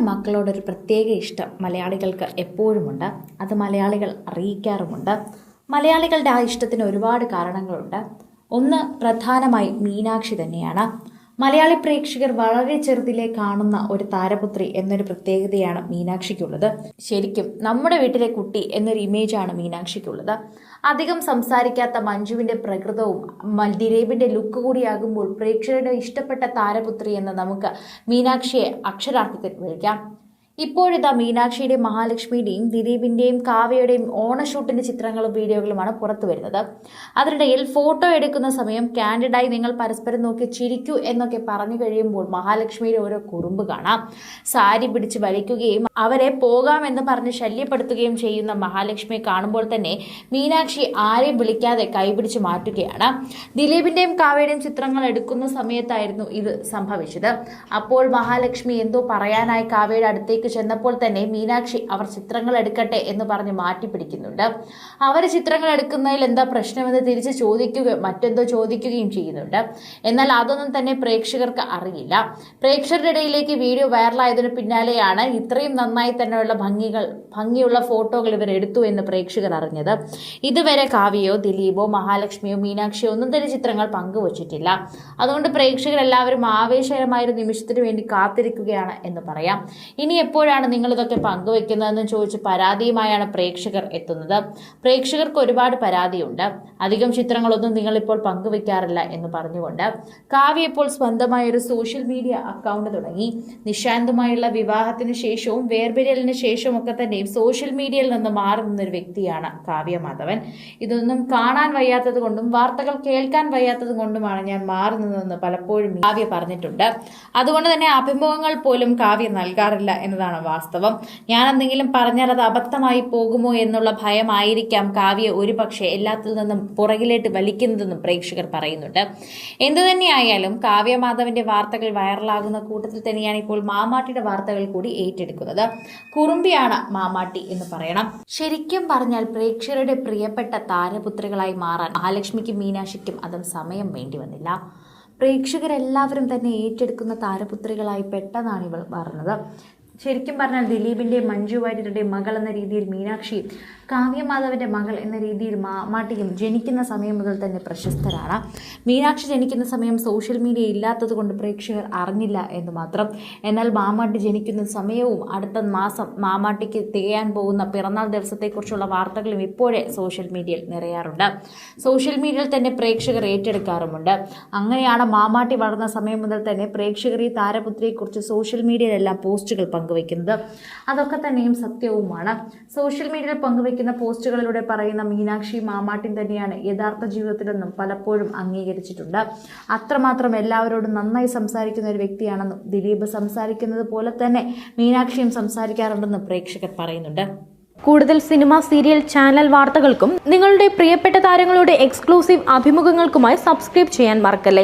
മക്കളോടൊരു പ്രത്യേക ഇഷ്ടം മലയാളികൾക്ക് എപ്പോഴുമുണ്ട്. അത് മലയാളികൾ അറിയിക്കാറുമുണ്ട്. മലയാളികളുടെ ആ ഇഷ്ടത്തിന് ഒരുപാട് കാരണങ്ങളുണ്ട്. ഒന്ന് പ്രധാനമായി മീനാക്ഷി തന്നെയാണ്. മലയാളി പ്രേക്ഷകർ വളരെ ചെറുതിലെ കാണുന്ന ഒരു താരപുത്രി എന്നൊരു പ്രത്യേകതയാണ് മീനാക്ഷിക്കുള്ളത്. ശരിക്കും നമ്മുടെ വീട്ടിലെ കുട്ടി എന്നൊരു ഇമേജാണ് മീനാക്ഷിക്കുള്ളത്. അധികം സംസാരിക്കാത്ത മഞ്ജുവിന്റെ പ്രകൃതവും ദിലീപിന്റെ ലുക്ക് കൂടിയാകുമ്പോൾ പ്രേക്ഷകരുടെ ഇഷ്ടപ്പെട്ട താരപുത്രി എന്ന് നമുക്ക് മീനാക്ഷിയെ അക്ഷരാർത്ഥത്തിൽ വിളിക്കാം. ഇപ്പോഴിതാ മീനാക്ഷിയുടെയും മഹാലക്ഷ്മിയുടെയും ദിലീപിന്റെയും കാവ്യയുടെയും ഓണഷൂട്ടിന്റെ ചിത്രങ്ങളും വീഡിയോകളുമാണ് പുറത്തു വരുന്നത്. അതിനിടയിൽ ഫോട്ടോ എടുക്കുന്ന സമയം കാൻഡിഡായി നിങ്ങൾ പരസ്പരം നോക്കി ചിരിക്കൂ എന്നൊക്കെ പറഞ്ഞു കഴിയുമ്പോൾ മഹാലക്ഷ്മിയുടെ ഓരോ കുറുമ്പ് കാണാം. സാരി പിടിച്ച് വലിക്കുകയും അവരെ പോകാമെന്ന് പറഞ്ഞ് ശല്യപ്പെടുത്തുകയും ചെയ്യുന്ന മഹാലക്ഷ്മിയെ കാണുമ്പോൾ തന്നെ മീനാക്ഷി ആരെയും വിളിക്കാതെ കൈപിടിച്ച് മാറ്റുകയാണ്. ദിലീപിന്റെയും കാവ്യയുടെയും ചിത്രങ്ങൾ എടുക്കുന്ന സമയത്തായിരുന്നു ഇത് സംഭവിച്ചത്. അപ്പോൾ മഹാലക്ഷ്മി എന്തോ പറയാനായി കാവ്യയുടെ അടുത്തേക്ക് ചെന്നപ്പോൾ തന്നെ മീനാക്ഷി അവർ ചിത്രങ്ങൾ എടുക്കട്ടെ എന്ന് പറഞ്ഞ് മാറ്റി പിടിക്കുന്നുണ്ട് അവർ ചിത്രങ്ങൾ എടുക്കുന്നതിൽ എന്താ പ്രശ്നമെന്ന് തിരിച്ച് ചോദിക്കുകയും മറ്റെന്തോ ചോദിക്കുകയും ചെയ്യുന്നുണ്ട്. എന്നാൽ അതൊന്നും തന്നെ പ്രേക്ഷകർക്ക് അറിയില്ല. പ്രേക്ഷകരുടെ ഇടയിലേക്ക് വീഡിയോ വൈറലായതിനു പിന്നാലെയാണ് ഇത്രയും നന്നായി തന്നെയുള്ള ഭംഗികൾ ഭംഗിയുള്ള ഫോട്ടോകൾ ഇവർ എടുത്തു എന്ന് പ്രേക്ഷകർ അറിഞ്ഞത്. ഇതുവരെ കാവ്യയോ ദിലീപോ മഹാലക്ഷ്മിയോ മീനാക്ഷിയോ ഒന്നും തന്നെ ചിത്രങ്ങൾ പങ്കുവച്ചിട്ടില്ല. അതുകൊണ്ട് പ്രേക്ഷകർ എല്ലാവരും ആവേശകരമായ ഒരു നിമിഷത്തിന് വേണ്ടി കാത്തിരിക്കുകയാണ് എന്ന് പറയാം. ഇനി എപ്പോഴാണ് നിങ്ങൾ ഇതൊക്കെ പങ്കുവെക്കുന്നതെന്ന് ചോദിച്ച് പരാതിയുമായാണ് പ്രേക്ഷകർ എത്തുന്നത്. പ്രേക്ഷകർക്ക് ഒരുപാട് പരാതിയുണ്ട്. അധികം ചിത്രങ്ങളൊന്നും നിങ്ങളിപ്പോൾ പങ്കുവെക്കാറില്ല എന്ന് പറഞ്ഞുകൊണ്ട് കാവ്യ ഇപ്പോൾ സ്വന്തമായ ഒരു സോഷ്യൽ മീഡിയ അക്കൗണ്ട് തുടങ്ങി. നിശാന്തുമായുള്ള വിവാഹത്തിന് ശേഷവും വേർപിരലിന് ശേഷവും ഒക്കെ തന്നെയും സോഷ്യൽ മീഡിയയിൽ നിന്ന് മാറി നിന്നൊരു വ്യക്തിയാണ് കാവ്യ മാധവൻ. ഇതൊന്നും കാണാൻ വയ്യാത്തത് കൊണ്ടും വാർത്തകൾ കേൾക്കാൻ വയ്യാത്തത് കൊണ്ടുമാണ് ഞാൻ മാറി നിന്നതെന്ന് പലപ്പോഴും കാവ്യ പറഞ്ഞിട്ടുണ്ട്. അതുകൊണ്ട് തന്നെ അഭിമുഖങ്ങൾ പോലും കാവ്യ നൽകാറില്ല എന്നതാണ് വാസ്തവം. ഞാൻ എന്തെങ്കിലും പറഞ്ഞാൽ അത് അബദ്ധമായി പോകുമോ എന്നുള്ള ഭയമായിരിക്കാം. കാവ്യ ഒരു പക്ഷേ എല്ലാത്തിൽ നിന്നും പുറകിലേട്ട് വലിക്കുന്നതെന്നും പ്രേക്ഷകർ പറയുന്നുണ്ട്. എന്തു തന്നെയായാലും കാവ്യ മാധവന്റെ വാർത്തകൾ വൈറലാകുന്ന കൂട്ടത്തിൽ തന്നെയാണ് ഇപ്പോൾ മാമാട്ടിയുടെ വാർത്തകൾ കൂടി ഏറ്റെടുക്കുന്നത്. കുറുമ്പിയാണ് മാമാട്ടി എന്ന് പറയണം. ശരിക്കും പറഞ്ഞാൽ പ്രേക്ഷകരുടെ പ്രിയപ്പെട്ട താരപുത്രികളായി മാറാൻ മഹാലക്ഷ്മിക്കും മീനാക്ഷിക്കും അതും സമയം വേണ്ടി വന്നില്ല. പ്രേക്ഷകരെല്ലാവരും തന്നെ ഏറ്റെടുക്കുന്ന താരപുത്രികളായി പെട്ടെന്നാണ് ഇവൾ മാറുന്നത് ശരിക്കും പറഞ്ഞാൽ ദിലീപിന്റെയും മഞ്ജു വാര്യരുടെ മകൾ എന്ന രീതിയിൽ മീനാക്ഷി കാവ്യമാധവന്റെ മകൾ എന്ന രീതിയിൽ മാമാട്ടിയും ജനിക്കുന്ന സമയം മുതൽ തന്നെ പ്രശസ്തരാണ്. മീനാക്ഷി ജനിക്കുന്ന സമയം സോഷ്യൽ മീഡിയ ഇല്ലാത്തത് കൊണ്ട് പ്രേക്ഷകർ അറിഞ്ഞില്ല എന്ന് മാത്രം. എന്നാൽ മാമാട്ടി ജനിക്കുന്ന സമയവും അടുത്ത മാസം മാമാട്ടിക്ക് തികയാൻ പോകുന്ന പിറന്നാൾ ദിവസത്തെക്കുറിച്ചുള്ള വാർത്തകളും ഇപ്പോഴേ സോഷ്യൽ മീഡിയയിൽ നിറയാറുണ്ട്. സോഷ്യൽ മീഡിയയിൽ തന്നെ പ്രേക്ഷകർ ഏറ്റെടുക്കാറുമുണ്ട്. അങ്ങനെയാണ് മാമാട്ടി വളർന്ന സമയം മുതൽ തന്നെ പ്രേക്ഷകർ ഈ താരപുത്രിയെക്കുറിച്ച് സോഷ്യൽ മീഡിയയിലെല്ലാം പോസ്റ്റുകൾ പങ്കുവയ്ക്കുന്നത്. അതൊക്കെ തന്നെയും സത്യവുമാണ്. സോഷ്യൽ മീഡിയയിൽ പങ്കുവയ്ക്കുന്ന പോസ്റ്റുകളിലൂടെ പറയുന്ന മീനാക്ഷി മാമാട്ടിൻ തന്നെയാണ് യഥാർത്ഥ ജീവിതത്തിലെന്നും പലപ്പോഴും അംഗീകരിച്ചിട്ടുണ്ട്. അത്രമാത്രം എല്ലാവരോടും നന്നായി സംസാരിക്കുന്ന ഒരു വ്യക്തിയാണെന്നും ദിലീപ് സംസാരിക്കുന്നത് പോലെ തന്നെ മീനാക്ഷിയും സംസാരിക്കാറുണ്ടെന്നും പ്രേക്ഷകർ പറയുന്നുണ്ട്. കൂടുതൽ സിനിമ സീരിയൽ ചാനൽ വാർത്തകൾക്കും നിങ്ങളുടെ പ്രിയപ്പെട്ട താരങ്ങളുടെ എക്സ്ക്ലൂസീവ് അഭിമുഖങ്ങൾക്കുമായി സബ്സ്ക്രൈബ് ചെയ്യാൻ മറക്കല്ലേ?